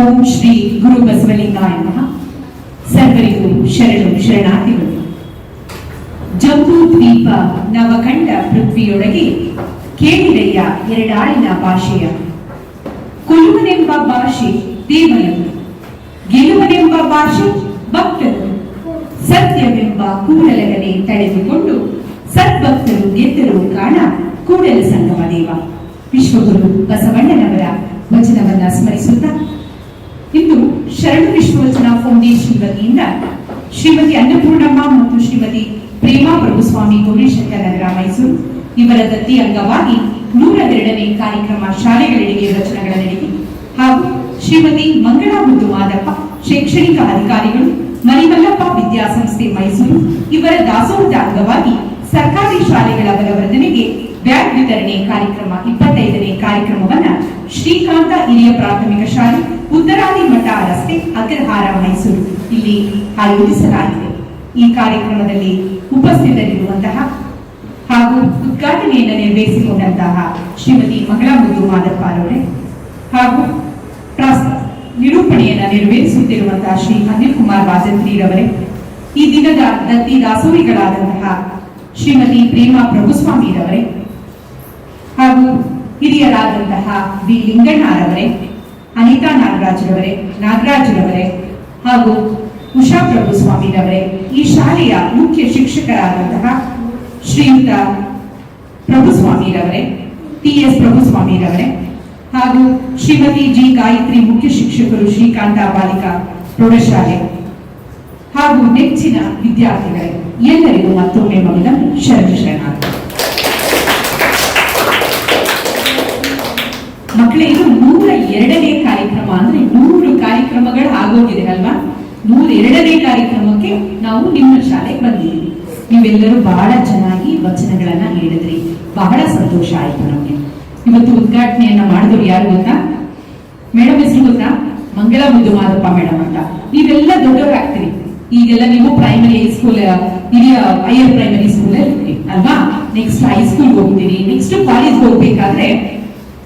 ಓಂ ಶ್ರೀ ಗುರು ಬಸವಲಿಂಗಾಯ ಸರ್ವರಿಗೂ ಶರಣು ಶರಣಾರ್ಥಿಗಳು. ಜಂಬೂ ದ್ವೀಪ ನವಖಂಡ ಪೃಥ್ವಿಯೊಳಗೆ ಕೇಳಿದೆಯ ಎರಡಾಳಿನ ಭಾಷೆಯ. ಕುಲುವನೆಂಬ ಭಾಷೆ ದೇವನದು ಗೆಲುವನೆಂಬ ಭಾಷೆ ಭಕ್ತರು ಸತ್ಯವೆಂಬ ಕೂಡಲಗನೆ ತಡೆದುಕೊಂಡು ಸದ್ಭಕ್ತರು ಗೆದ್ದರು ಕಾಣ ಕೂಡಲ ಸಂಗಮ ದೇವ. ವಿಶ್ವಗುರು ಬಸವಣ್ಣನವರ ವಚನವನ್ನ ಸ್ಮರಿಸುತ್ತಾ ಶರಣ ವಿಶ್ವವಚನ ಫೌಂಡೇಶನ್ ವತಿಯಿಂದ ಶ್ರೀಮತಿ ಅನ್ನಪೂರ್ಣಮ್ಮ ಮತ್ತು ಶ್ರೀಮತಿ ಪ್ರೇಮಾ ಪ್ರಭುಸ್ವಾಮಿ ಗೌರೀಶಂಕರ ನಗರ ಮೈಸೂರು. ಇವರ ದತ್ತಿ ಅಂಗವಾಗಿ ನೂರ ಎರಡನೇ ಕಾರ್ಯಕ್ರಮ ಶಾಲೆಗಳಿಗೆ ರಚನೆಗಳ ನಡೆಯಿತು ಹಾಗೂ ಶ್ರೀಮತಿ ಮಂಗಳಾ ಮುದ್ದು ಮಾದಪ್ಪ ಶೈಕ್ಷಣಿಕ ಅಧಿಕಾರಿಗಳು ಮರಿಮಲ್ಲಪ್ಪ ವಿದ್ಯಾಸಂಸ್ಥೆ ಮೈಸೂರು. ಇವರ ದಾಸೋಹದ ಅಂಗವಾಗಿ ಸರ್ಕಾರಿ ಶಾಲೆಗಳ ಬಲವರ್ಧನೆಗೆ ಬ್ಯಾಗ್ ವಿತರಣೆ ಕಾರ್ಯಕ್ರಮ ಇಪ್ಪತ್ತೈದನೇ ಕಾರ್ಯಕ್ರಮವನ್ನ ಶ್ರೀಕಾಂತ ಹಿರಿಯ ಪ್ರಾಥಮಿಕ ಶಾಲೆ ಉತ್ತರಾದಿ ಮಠ ರಸ್ತೆ ಅಗ್ರಹಾರ ಮೈಸೂರು. ಇಲ್ಲಿ ಆಯೋಜಿಸಲಾಗಿದೆ. ಈ ಕಾರ್ಯಕ್ರಮದಲ್ಲಿ ಉಪಸ್ಥಿತರಿರುವಂತಹ ಹಾಗೂ ಉದ್ಘಾಟನೆಯನ್ನು ನಿರ್ವಹಿಸಿಕೊಂಡಂತಹ ಶ್ರೀಮತಿ ಮಂಗಳಾ ಮುದ್ದು ಮಾದಪ್ಪ ಅವರೇ ಹಾಗೂ ನಿರೂಪಣೆಯನ್ನು ನೆರವೇರಿಸುತ್ತಿರುವಂತಹ ಶ್ರೀ ಅನಿಲ್ ಕುಮಾರ್ ವಾಜಂತ್ರಿರವರೇ, ಈ ದಿನದ ದತ್ತಿ ದಾಸೋಹಿಗಳಾದಂತಹ ಶ್ರೀಮತಿ ಪ್ರೇಮಾ ಪ್ರಭುಸ್ವಾಮಿರವರೇ ಹಾಗೂ ಹಿರಿಯರಾದಂತಹ ವಿ ಲಿಂಗಣ್ಣರವರೇ ಅನಿತಾ ನಾಗರಾಜ್ರವರೇ ನಾಗರಾಜ್ರವರೇ ಹಾಗೂ ಉಷಾ ಪ್ರಭು ಸ್ವಾಮಿರವರೇ ಈ ಶಾಲೆಯ ಮುಖ್ಯ ಶಿಕ್ಷಕರಾದಂತಹ ಶ್ರೀಯುತ ಪ್ರಭುಸ್ವಾಮಿರವರೇ ಟಿ ಎಸ್ ಪ್ರಭುಸ್ವಾಮಿರವರೇ ಹಾಗೂ ಶ್ರೀಮತಿ ಜಿ. ಗಾಯತ್ರಿ ಮುಖ್ಯ ಶಿಕ್ಷಕರು ಶ್ರೀಕಾಂತ ಬಾಲಿಕಾ ಪ್ರೌಢಶಾಲೆ ಹಾಗೂ ನೆಚ್ಚಿನ ವಿದ್ಯಾರ್ಥಿಗಳೇ, ಎಲ್ಲರಿಗೂ ಮತ್ತೊಮ್ಮೆ ಮಗನ ಶರಣ ನೂರ ಎರಡನೇ ಕಾರ್ಯಕ್ರಮಕ್ಕೆ ನಾವು ನಿಮ್ಮ ಶಾಲೆಗೆ ಬಂದಿದ್ದೀವಿ. ನೀವೆಲ್ಲರೂ ಬಹಳ ಚೆನ್ನಾಗಿ ವಚನಗಳನ್ನ ಹೇಳಿದ್ರಿ. ಬಹಳ ಸಂತೋಷ ಆಯ್ತು ನಮಗೆ. ಇವತ್ತು ಉದ್ಘಾಟನೆಯನ್ನ ಮಾಡಿದವರು ಯಾರು ಗೊತ್ತಾ? ಮೇಡಮ್ ಹೆಸರು ಗೊತ್ತಾ? ಮಂಗಳ ಮುದ್ದು ಮೇಡಮ್ ಅಂತ. ನೀವೆಲ್ಲ ದೊಡ್ಡವರಾಗ್ತೀರಿ. ಈಗೆಲ್ಲ ನೀವು ಪ್ರೈಮರಿ ಸ್ಕೂಲ್ ಹಿರಿಯ ಹೈಯರ್ ಪ್ರೈಮರಿ ಸ್ಕೂಲ್ ಇರ್ತೀರಿ ಅಲ್ವಾ? ನೆಕ್ಸ್ಟ್ ಹೈಸ್ಕೂಲ್ಗೆ ಹೋಗ್ತೀರಿ. ನೆಕ್ಸ್ಟ್ ಕಾಲೇಜ್ ಹೋಗ್ಬೇಕಾದ್ರೆ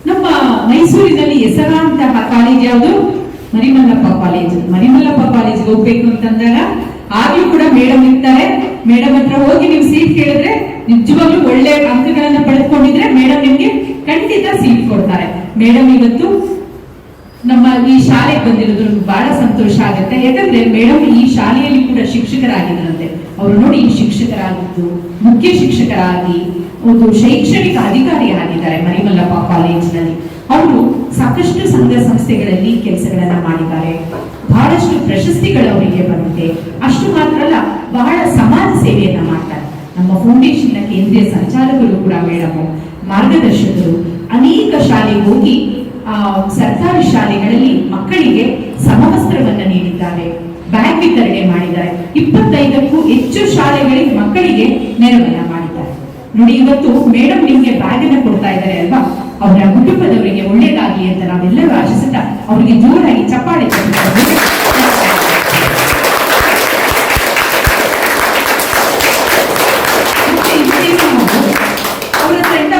ನಮ್ಮ ಮೈಸೂರಿನಲ್ಲಿ ಹೆಸರಾಂತಹ ಕಾಲೇಜ್ ಯಾವುದು? ಮರಿಮಲ್ಲಪ್ಪ ಕಾಲೇಜ್ ಮರಿಮಲ್ಲಪ್ಪ ಕಾಲೇಜ್ ಹೋಗ್ಬೇಕು ಅಂತಂದಾಗ ಆಗ್ಲೂ ಕೂಡ ಮೇಡಮ್ ಇರ್ತಾರೆ. ಮೇಡಮ್ ಹತ್ರ ಹೋಗಿ ನೀವು ಸೀಟ್ ಕೇಳಿದ್ರೆ ನಿಜವಾಗ್ಲೂ ಒಳ್ಳೆ ಅಂಕಗಳನ್ನ ಪಡೆದುಕೊಂಡಿದ್ರೆ ಮೇಡಮ್ ನಿಮ್ಗೆ ಖಂಡಿತ ಸೀಟ್ ಕೊಡ್ತಾರೆ. ಮೇಡಮ್ ಇವತ್ತು ನಮ್ಮ ಈ ಶಾಲೆಗೆ ಬಂದಿರೋದು ನಮ್ಗೆ ಬಹಳ ಸಂತೋಷ ಆಗುತ್ತೆ. ಯಾಕಂದ್ರೆ ಮೇಡಮ್ ಈ ಶಾಲೆಯಲ್ಲಿ ಕೂಡ ಶಿಕ್ಷಕರಾಗಿದ್ರಂತೆ ಅವರು ನೋಡಿ ಈ ಶಿಕ್ಷಕರಾಗಿದ್ದು, ಮುಖ್ಯ ಶಿಕ್ಷಕರಾಗಿ, ಒಂದು ಶೈಕ್ಷಣಿಕ ಅಧಿಕಾರಿ ಆಗಿದ್ದಾರೆ ಮರಿಮಲ್ಲಪ್ಪ ಕಾಲೇಜಿನಲ್ಲಿ ಅವರು ಸಾಕಷ್ಟು ಸಂಘ ಸಂಸ್ಥೆಗಳಲ್ಲಿ ಕೆಲಸಗಳನ್ನ ಮಾಡಿದ್ದಾರೆ. ಬಹಳಷ್ಟು ಪ್ರಶಸ್ತಿಗಳು ಅವರಿಗೆ ಬಂದಿದೆ. ಅಷ್ಟು ಮಾತ್ರ ಅಲ್ಲ ಬಹಳ ಸಮಾಜ ಸೇವೆಯನ್ನ ಮಾಡ್ತಾರೆ. ನಮ್ಮ ಫೌಂಡೇಶನ್ ಕೇಂದ್ರೀಯ ಸಂಚಾಲಕರು ಕೂಡ ಮೇಡಮ್ ಮಾರ್ಗದರ್ಶಕರು ಅನೇಕ ಶಾಲೆಗೆ ಹೋಗಿ ಆ, ಸರ್ಕಾರಿ ಶಾಲೆಗಳಲ್ಲಿ ಮಕ್ಕಳಿಗೆ ಸಮವಸ್ತ್ರವನ್ನ ನೀಡಿದ್ದಾರೆ. ಬ್ಯಾಗ್ ವಿತರಣೆ ಮಾಡಿದ್ದಾರೆ. ಇಪ್ಪತ್ತೈದಕ್ಕೂ ಹೆಚ್ಚು ಶಾಲೆಗಳಿಗೆ ಮಕ್ಕಳಿಗೆ ಮಾಡಿದ್ದಾರೆ ನೋಡಿ, ಇವತ್ತು ಮೇಡಮ್ ನಿಮ್ಗೆ ಬ್ಯಾಗ್ ಅನ್ನ ಕೊಡ್ತಾ ಇದ್ದಾರೆ ಅಲ್ವಾ? ಅವರ ಕುಟುಂಬದವರಿಗೆ ಒಳ್ಳೇದಾಗಿ ಅಂತ ನಾವೆಲ್ಲರೂ ಆಶಿಸುತ್ತಾ ಅವರಿಗೆ ಜೋರಾಗಿ ಚಪ್ಪಾಳೆ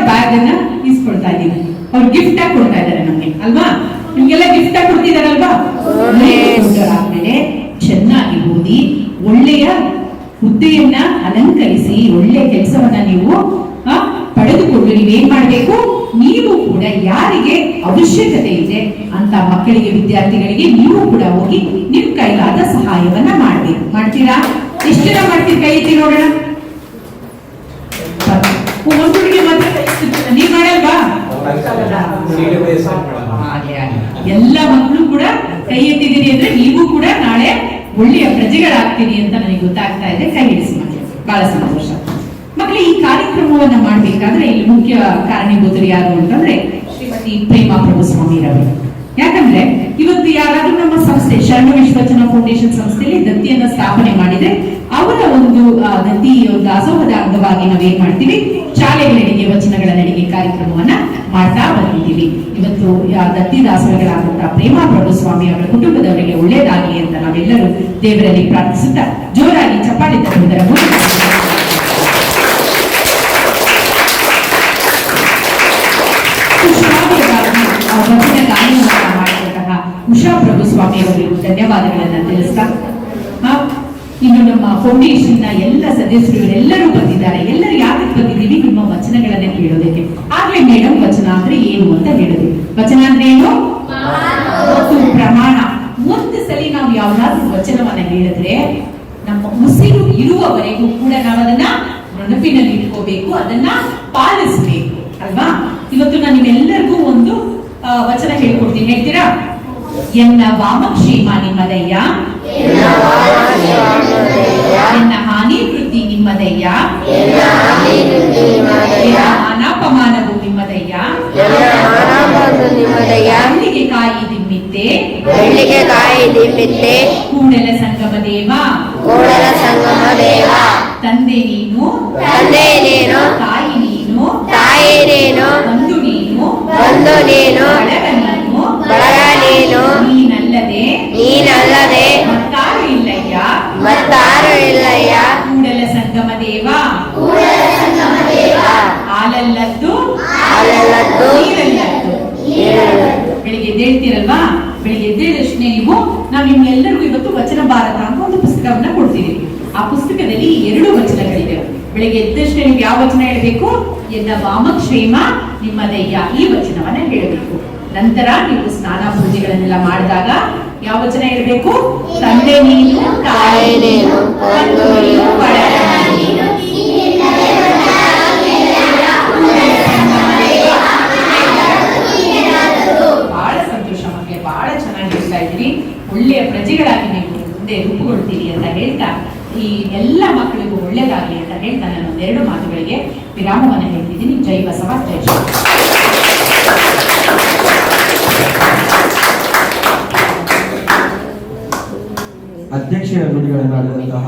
ಬ್ಯಾಗ್ ಅನ್ನ ಇಸ್ಕೊಳ್ತಾ ಇದ್ದೀವಿ. ಅವ್ರು ಗಿಫ್ಟ್ ಆಗಿ ಕೊಡ್ತಾ ಇದ್ದಾರೆ ನಮ್ಗೆ, ಅಲ್ವಾ? ನಿಮ್ಗೆಲ್ಲ ಗಿಫ್ಟ್ ಆಗಿ ಕೊಡ್ತಿದಾರಲ್ವಾ ಚೆನ್ನಾಗಿ ಓದಿ, ಒಳ್ಳೆಯ ಹುದ್ದೆಯನ್ನ ಅಲಂಕರಿಸಿ ಒಳ್ಳೆ ಕೆಲಸವನ್ನ ನೀವು ಪಡೆದುಕೊಂಡು ನೀವೇನ್ ಮಾಡಬೇಕು? ನೀವು ಕೂಡ ಯಾರಿಗೆ ಅವಶ್ಯಕತೆ ಇದೆ ಅಂತ ಮಕ್ಕಳಿಗೆ, ವಿದ್ಯಾರ್ಥಿಗಳಿಗೆ ನೀವು ಕೂಡ ಹೋಗಿ ನಿಮ್ ಕೈಲಾದ ಸಹಾಯವನ್ನ ಮಾಡ್ಬೇಕು. ಮಾಡ್ತೀರಾ? ಎಷ್ಟು ಜನ ಮಾಡ್ತೀರಿ ಕೈ ಎತ್ತಿ ನೋಡೋಣ ಒಂದು ಹುಡುಗಿ ಮಾತ್ರ ಕೈ ಎತ್ತುತ್ತಿಲ್ಲ. ನೀವ್ ಮಾಡಲ್ವಾ ಹಾಗೆ ಹಾಗೆ. ಎಲ್ಲ ಮಕ್ಕಳು ಕೂಡ ಕೈ ಎತ್ತಿದ್ದೀರಿ ಅಂದ್ರೆ ನೀವು ಕೂಡ ನಾಳೆ ಒಳ್ಳೆಯ ಪ್ರಜೆಗಳಾಗ್ತೀರಿ ಅಂತ ನನಗೆ ಗೊತ್ತಾಗ್ತಾ ಇದೆ. ಕೈ ಹಿಡಿಸಿ ಮಾಡಿ ಬಹಳ ಸಂತೋಷ. ಮಕ್ಕಳು ಈ ಕಾರ್ಯಕ್ರಮವನ್ನ ಮಾಡ್ಬೇಕಾದ್ರೆ ಇಲ್ಲಿ ಮುಖ್ಯ ಕಾರಣೀಭೂತರು ಯಾರು ಅಂತಂದ್ರೆ ಶ್ರೀಮತಿ ಪ್ರೇಮಾ ಪ್ರಭುಸ್ವಾಮಿ ರವರು ಯಾಕಂದ್ರೆ ಇವತ್ತು ಯಾರಾದ್ರೂ ನಮ್ಮ ಸಂಸ್ಥೆ, ಶರಣ ವಿಶ್ವಚನ ಫೌಂಡೇಶನ್ ಸಂಸ್ಥೆಯಲ್ಲಿ ದತ್ತಿಯನ್ನ ಸ್ಥಾಪನೆ ಮಾಡಿದ್ರೆ ಅವರ ಒಂದು ದತ್ತಿ, ಒಂದು ದಾಸೋಹದ ಅಂಗವಾಗಿ ನಾವೇನ್ ಮಾಡ್ತೀವಿ? ಶಾಲೆಗಳಿಗೆ ವಚನಗಳ ನಡಿಗೆ ಮಾಡ್ತಾ ಬಂದಿದ್ದೀವಿ ಇವತ್ತು ದತ್ತಿ ದಾಸೋಹಗಳಾದಂತಹ ಪ್ರೇಮಾ ಪ್ರಭುಸ್ವಾಮಿ ಅವರ ಕುಟುಂಬದವರಿಗೆ ಒಳ್ಳೇದಾಗಲಿ ಅಂತ ನಾವೆಲ್ಲರೂ ದೇವರಲ್ಲಿ ಪ್ರಾರ್ಥಿಸುತ್ತಾ ಜೋರಾಗಿ ಚಪ್ಪಾಳೆ ತರುವುದರ ಮೂಲಕ ಉಷಾ ಪ್ರಭು ಧನ್ಯವಾದಗಳನ್ನು ಅವರಿಗೂ ಧನ್ಯವಾದಗಳನ್ನ ತಿಳಿಸ್ತಾ ಇನ್ನು ನಮ್ಮ ಫೌಂಡೇಶನ್ನ ಎಲ್ಲ ಸದಸ್ಯರು ಎಲ್ಲರೂ ಬಂದಿದ್ದಾರೆ. ಎಲ್ಲರೂ ಯಾಕೆ ಬಂದಿದ್ದೀವಿ? ನಿಮ್ಮ ವಚನಗಳನ್ನ ಕೇಳೋದಕ್ಕೆ. ಆಗ್ಲೇ ಮೇಡಮ್ ವಚನ ಅಂದ್ರೆ ಏನು ಅಂತ ಹೇಳಿದ್ವಿ ವಚನ ಅಂದ್ರೆ ಏನು? ಪ್ರಮಾಣ. ಒಂದು ಸಲಿ ನಾವು ಯಾವ್ದಾದ್ರು ವಚನವನ್ನ ಹೇಳಿದ್ರೆ ನಮ್ಮ ಉಸಿರು ಇರುವವರೆಗೂ ಕೂಡ ನಾವು ಅದನ್ನ ನೆನಪಿನಲ್ಲಿ ಇಟ್ಕೋಬೇಕು ಅದನ್ನ ಪಾಲಿಸಬೇಕು ಅಲ್ವಾ? ಇವತ್ತು ನಾನು ನಿಮ್ಮೆಲ್ಲರಿಗೂ ಒಂದು ವಚನ ಹೇಳ್ಕೊಡ್ತೀನಿ. ಹೇಳ್ತೀರಾ? ಎನ್ನ ವಾಮಕ್ಷೇಮ ನಿಮ್ಮದಯ್ಯ. ಎನ್ನ ಹಾನಿ ವೃದ್ಧಿ ನಿಮ್ಮದಯ್ಯ. ಎನ್ನ ಅನಾಪಮಾನವು ನಿಮ್ಮದಯ್ಯ. ನಿಮ್ಮದಯ್ಯ ಅಲ್ಲಿಗೆ ಕಾಯಿ ದಿಮ್ಮಿತ್ತೆ. ಬೆಳ್ಳಿಗೆ ಕಾಯಿ ದಿಮ್ಮಿತ್ತೆ. ಕೂಡಲ ಸಂಗಮ ದೇವ ಕೂಡಲ ಸಂಗಮ ದೇವ ತಂದೆ ನೀನು. ತಂದೆ ನೀನು. ತಾಯಿ ನೀನು. ತಾಯಿ ನೀನು. ಬಂಧು ನೀನು. ಬಂಧು ನೀನು. ಎದ್ದೇಳ್ತೀರಲ್ವಾ ಬೆಳಿಗ್ಗೆ ಎದ್ದೇ ತಕ್ಷಣ ನೀವು ನಾವು ನಿಮ್ಗೆಲ್ಲರಿಗೂ ಇವತ್ತು ವಚನ ಭಾರತ ಅಂತ ಒಂದು ಪುಸ್ತಕವನ್ನ ಕೊಡ್ತೀವಿ. ಆ ಪುಸ್ತಕದಲ್ಲಿ ಎರಡು ವಚನಗಳಿವೆ. ಬೆಳಿಗ್ಗೆ ಎದ್ದ ತಕ್ಷಣ ನೀವು ಯಾವ ವಚನ ಹೇಳಬೇಕು? ಎನ್ನ ವಾಮಕ್ಷೇಮ ನಿಮ್ಮದಯ್ಯ ಈ ವಚನವನ್ನ ಹೇಳಬೇಕು. ನಂತರ ನೀವು ಸ್ನಾನ ಪೂಜೆಗಳನ್ನೆಲ್ಲ ಮಾಡಿದಾಗ ಯಾವ ವಚನ ಹೇಳಬೇಕು? ತಂದೆ ನೀನು, ತಾಯಿ ಚೆನ್ನಾಗಿ ಹೇಳ್ತಾ ಇದ್ರಿ ಒಳ್ಳೆಯ ಪ್ರಜೆಗಳಾಗಿ ನೀವು ಮುಂದೆ ರೂಪುಗೊಳ್ತೀರಿ ಅಂತ ಹೇಳ್ತಾ, ಈ ಎಲ್ಲ ಮಕ್ಕಳಿಗೂ ಒಳ್ಳೇದಾಗ್ಲಿ ಅಂತ ಹೇಳ್ತಾ ನಾನು ಒಂದೆರಡು ಮಾತುಗಳಿಗೆ ವಿರಾಮವನ್ನು ಹೇಳ್ತಿದ್ದೀನಿ. ಜೈ ಬಸವ, ಜೈ ಅಧ್ಯಕ್ಷರ ಅಧ್ಯಕ್ಷ ನುಡಿಗಳನ್ನಾಡಿದಂತಹ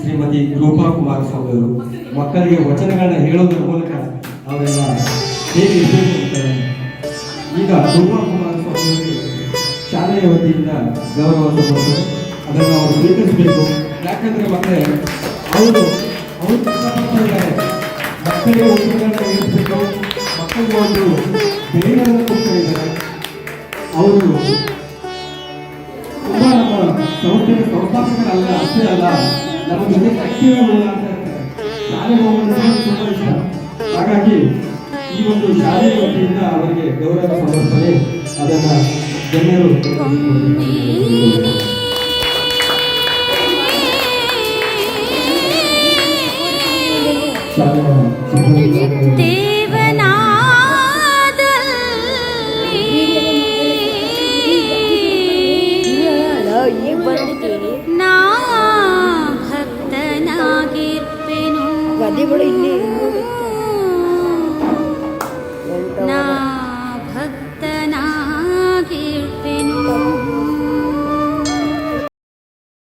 ಶ್ರೀಮತಿ ರೂಪಾ ಕುಮಾರಸ್ವಾಮಿ ಅವರು ಮಕ್ಕಳಿಗೆ ವಚನಗಳನ್ನ ಹೇಳೋದ್ರ ಮೂಲಕ ಅವರೆಲ್ಲ ಹೇಗೆ ಈಗ ರೂಪಾ ಅವರಿಗೆ ಶಾಲೆಯ ವತಿಯಿಂದ ಗೌರವ ಕೊಡೋದು ಅದನ್ನು ಅವರು ಸ್ವೀಕರಿಸಬೇಕು. ಯಾಕಂದ್ರೆ ಮತ್ತೆ ಅವರು ಮಕ್ಕಳಿಗೆ ಒಂದು ಮಕ್ಕಳಿಗೆ ಒಂದು ಬೆಲೆಗಳನ್ನು ಕೊಡ್ತಾ ಇದ್ದಾರೆ. ಅವರು ತುಂಬಾ ನಮ್ಮ ಸಂಸ್ಥೆಯ ಸಂಸ್ಥಾಪಕರಲ್ಲ ಅಷ್ಟೇ ಅಲ್ಲ. ನಮಗೆ ಜೊತೆ ಕರ್ತವ್ಯಗಳು ಅಂತ ಹೇಳ್ತಾರೆ ಶಾಲೆಗೆ ಹೋಗೋದು ಇಷ್ಟ. ಹಾಗಾಗಿ ಈ ಒಂದು ಶಾಲೆಯ ವತಿಯಿಂದ ಅವರಿಗೆ ಗೌರವ ಸಮರ್ಪಣೆ ಅದನ್ನ ಗಣ್ಯರು ಶಾಲೆಯ ಸಿಬ್ಬಂದಿ ಈಗ